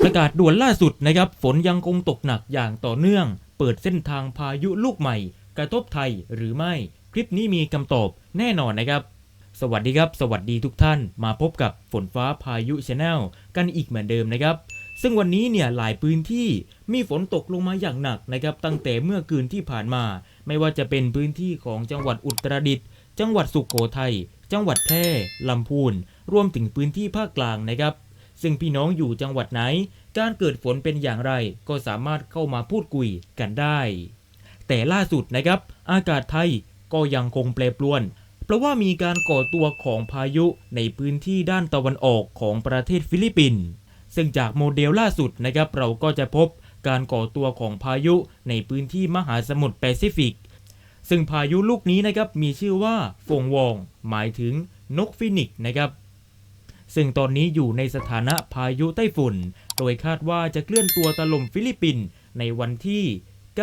ประกาศด่วนล่าสุดนะครับ ฝนยังคงตกหนักอย่างต่อเนื่อง เปิดเส้นทางพายุลูกใหม่ กระทบไทยหรือไม่ คลิปนี้มีคำตอบแน่นอนนะครับ สวัสดีครับ สวัสดีทุกท่าน มาพบกับฝนฟ้าพายุชาแนลกันอีกเหมือนเดิมนะครับซึ่งวันนี้เนี่ยหลายพื้นที่มีฝนตกลงมาอย่างหนักนะครับตั้งแต่เมื่อคืนที่ผ่านมา ไม่ว่าจะเป็นพื้นที่ของจังหวัดอุตรดิตถ์จังหวัดสุโขทัยจังหวัดแพร่ลำพูนรวมถึงพื้นที่ภาคกลางนะครับ ซึ่งพี่น้องอยู่จังหวัดไหน การเกิดฝนเป็นอย่างไร ก็สามารถเข้ามาพูดคุยกันได้ แต่ล่าสุดนะครับ อากาศไทยก็ยังคงแปรปรวน เพราะว่ามีการก่อตัวของพายุในพื้นที่ด้านตะวันออกของประเทศฟิลิปปินส์ซึ่งจากโมเดลล่าสุดนะครับเราก็จะพบการก่อตัวของพายุในพื้นที่มหาสมุทรแปซิฟิก ซึ่งพายุลูกนี้นะครับมีชื่อว่าฟงวอง หมายถึงนกฟินิกซ์นะครับ ซึ่งตอนนี้อยู่ในสถานะพายุไต้ฝุ่น โดยคาดว่าจะเคลื่อนตัวตะลมฟิลิปปินส์ในวันที่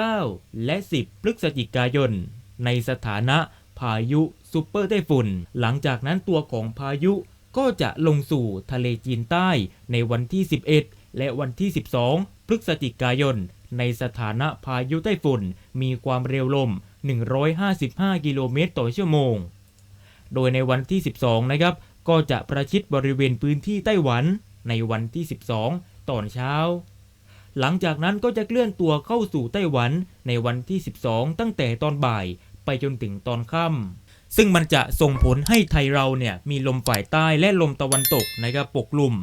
9 และ 10 พฤศจิกายน ในสถานะพายุซูเปอร์ไต้ฝุ่น หลังจากนั้นตัวของพายุก็จะลงสู่ทะเลจีนใต้ในวันที่ 11 และวันที่ 12 พฤศจิกายน ในสถานะพายุไต้ฝุ่น มีความเร็วลม 155 กิโลเมตรต่อชั่วโมง โดยในวันที่ 12 นะครับ ก็จะประชิดบริเวณพื้นที่ไต้หวันในวันที่ 12 ตอนเช้า หลังจากนั้นก็จะเคลื่อนตัวเข้าสู่ไต้หวันในวันที่ 12 ตั้งแต่ตอนบ่ายไปจนถึงตอนค่ำซึ่งมันจะส่งผลให้ไทยเราเนี่ยมีลมฝ่ายใต้และลมตะวันตกนะครับปกคลุม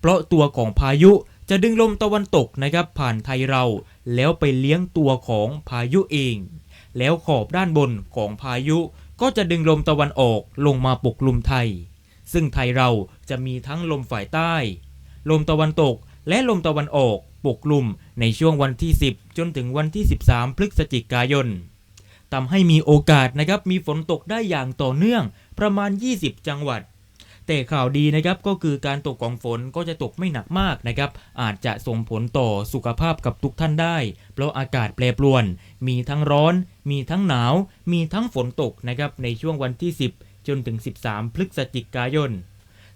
เพราะตัวของพายุจะดึงลมตะวันตกนะครับผ่านไทยเรา แล้วไปเลี้ยงตัวของพายุเอง แล้วขอบด้านบนของพายุก็จะดึงลมตะวันออกลงมาปกคลุมไทย ซึ่งไทยเราจะมีทั้งลมฝ่ายใต้ ลมตะวันตกและลมตะวันออกปกคลุมในช่วงวันที่ 10 จนถึงวันที่ 13 พฤศจิกายนทำให้มีโอกาสนะครับมีฝนตกได้อย่างต่อเนื่องประมาณ 20 จังหวัด แต่ข่าวดีนะครับก็คือการตกของฝนก็จะตกไม่หนักมากนะครับ อาจจะส่งผลต่อสุขภาพกับทุกท่านได้ เพราะอากาศแปรปรวน มีทั้งร้อน มีทั้งหนาว มีทั้งฝนตกนะครับในช่วงวันที่ 10 จนถึง 13 พฤศจิกายน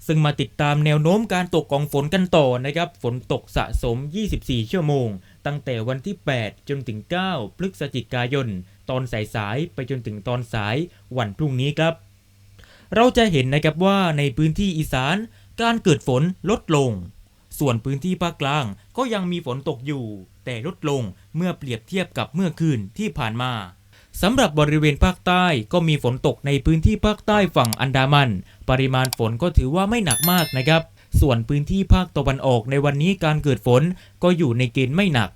ซึ่งมาติดตามแนวโน้มการตกของฝนกันต่อนะครับ ฝนตกสะสม 24 ชั่วโมง ตั้งแต่วันที่ 8 จนถึง 9 พฤศจิกายน ตอนสายๆไปจนถึงตอนสายวันพรุ่งนี้ครับ เราจะเห็นนะครับว่าในพื้นที่อีสานการเกิดฝนลดลง ส่วนพื้นที่ภาคกลางก็ยังมีฝนตกอยู่ แต่ลดลงเมื่อเปรียบเทียบกับเมื่อคืนที่ผ่านมา สำหรับบริเวณภาคใต้ก็มีฝนตกในพื้นที่ภาคใต้ฝั่งอันดามัน ปริมาณฝนก็ถือว่าไม่หนักมากนะครับ ส่วนพื้นที่ภาคตะวันออกในวันนี้การเกิดฝนก็อยู่ในเกณฑ์ไม่หนัก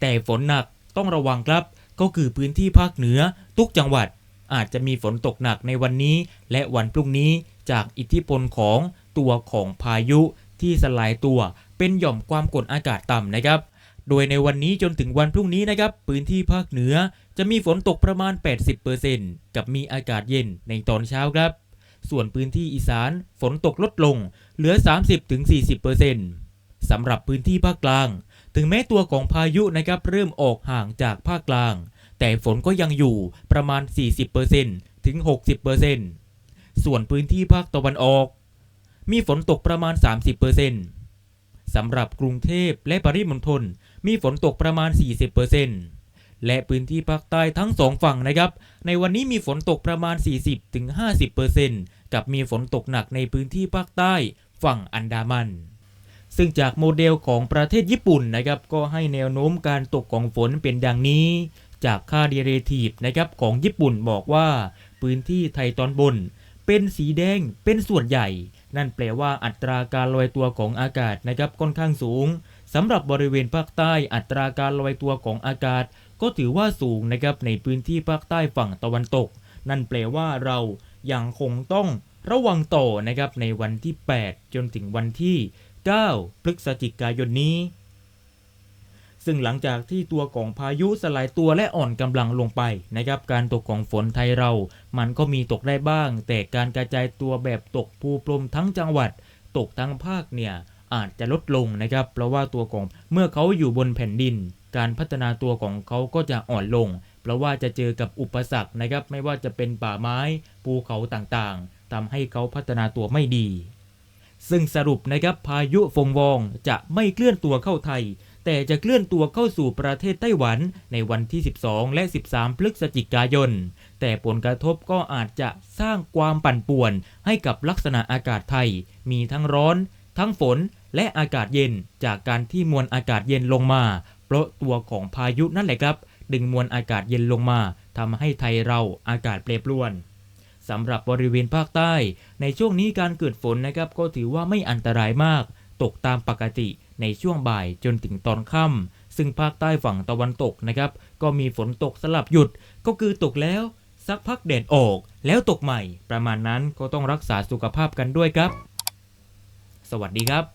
แต่ฝนหนักต้องระวังครับ ก็คือพื้นที่ภาคเหนือ ทุกจังหวัด อาจจะมีฝนตกหนักในวันนี้ และวันพรุ่งนี้จากอิทธิพลของตัวของพายุที่สลายตัวเป็นหย่อมความกดอากาศต่ำนะครับ โดยในวันนี้จนถึงวันพรุ่งนี้นะครับพื้นที่ภาคเหนือจะมีฝนตกประมาณ 80%กับมีอากาศเย็นในตอนเช้าครับ ส่วนพื้นที่อีสานฝนตกลดลงเหลือ 30-40%สำหรับพื้นที่ภาคกลาง ถึงแม้ตัวของพายุนะครับเริ่มออกห่างจากภาคกลาง แต่ฝนก็ยังอยู่ประมาณ 40%ถึง 60%ส่วนพื้นที่ภาคตะวันออก มีฝนตกประมาณ 30%สำหรับกรุงเทพและปริมณฑล มีฝนตกประมาณ 40%และพื้นที่ภาคใต้ทั้งสองฝั่งนะครับ ในวันนี้มีฝนตกประมาณ 40-50%กับมีฝนตกหนักในพื้นที่ภาคใต้ฝั่งอันดามัน ซึ่งจากโมเดลของประเทศญี่ปุ่นนะครับ ก็ให้แนวโน้มการตกของฝนเป็นดังนี้ จากค่าเดเรทีฟนะครับของญี่ปุ่นบอกว่า พื้นที่ไทยตอนบนเป็นสีแดงเป็นส่วนใหญ่ นั่นแปลว่าอัตราการลอยตัวของอากาศนะครับค่อนข้างสูง สำหรับบริเวณภาคใต้อัตราการลอยตัวของอากาศ ก็ถือว่าสูงนะครับในพื้นที่ภาคใต้ฝั่งตะวันตก นั่นแปลว่าเรายังคงต้องระวังต่อนะครับในวันที่ 8 จนถึงวันที่ 9 พฤศจิกายนนี้ ซึ่งหลังจากที่ตัวของพายุสลายตัวและอ่อนกำลังลงไปนะครับการตกของฝนไทยเรา มันก็มีตกได้บ้าง แต่การกระจายตัวแบบตกภูปรมทั้งจังหวัด ตกทั้งภาคเนี่ย อาจจะลดลงนะครับ เพราะว่าตัวของเมื่อเขาอยู่บนแผ่นดิน การพัฒนาตัวของเขาก็จะอ่อนลง เพราะว่าจะเจอกับอุปสรรคนะครับ ไม่ว่าจะเป็นป่าไม้ภูเขาต่างๆทำให้เขาพัฒนาตัวไม่ดี ซึ่งสรุปนะครับพายุฟงวองจะไม่เคลื่อนตัวเข้าไทย แต่จะเคลื่อนตัวเข้าสู่ประเทศไต้หวันในวันที่ 12 และ 13 พฤศจิกายน แต่ผลกระทบก็อาจจะสร้างความปั่นป่วนให้กับลักษณะอากาศไทย มีทั้งร้อน ทั้งฝน และอากาศเย็นจากการที่มวลอากาศเย็นลงมา เพราะตัวของพายุนั่นแหละครับ ดึงมวลอากาศเย็นลงมาทำให้ไทยเราอากาศแปรปรวนสำหรับบริเวณภาคใต้ ในช่วงนี้การเกิดฝนนะครับ ก็ถือว่าไม่อันตรายมาก ตกตามปกติในช่วงบ่ายจนถึงตอนค่ำซึ่งภาคใต้ฝั่งตะวันตกนะครับ ก็มีฝนตกสลับหยุดก็คือตกแล้ว สักพักแดดออก แล้วตกใหม่ ประมาณนั้นก็ต้องรักษาสุขภาพกันด้วยครับ สวัสดีครับ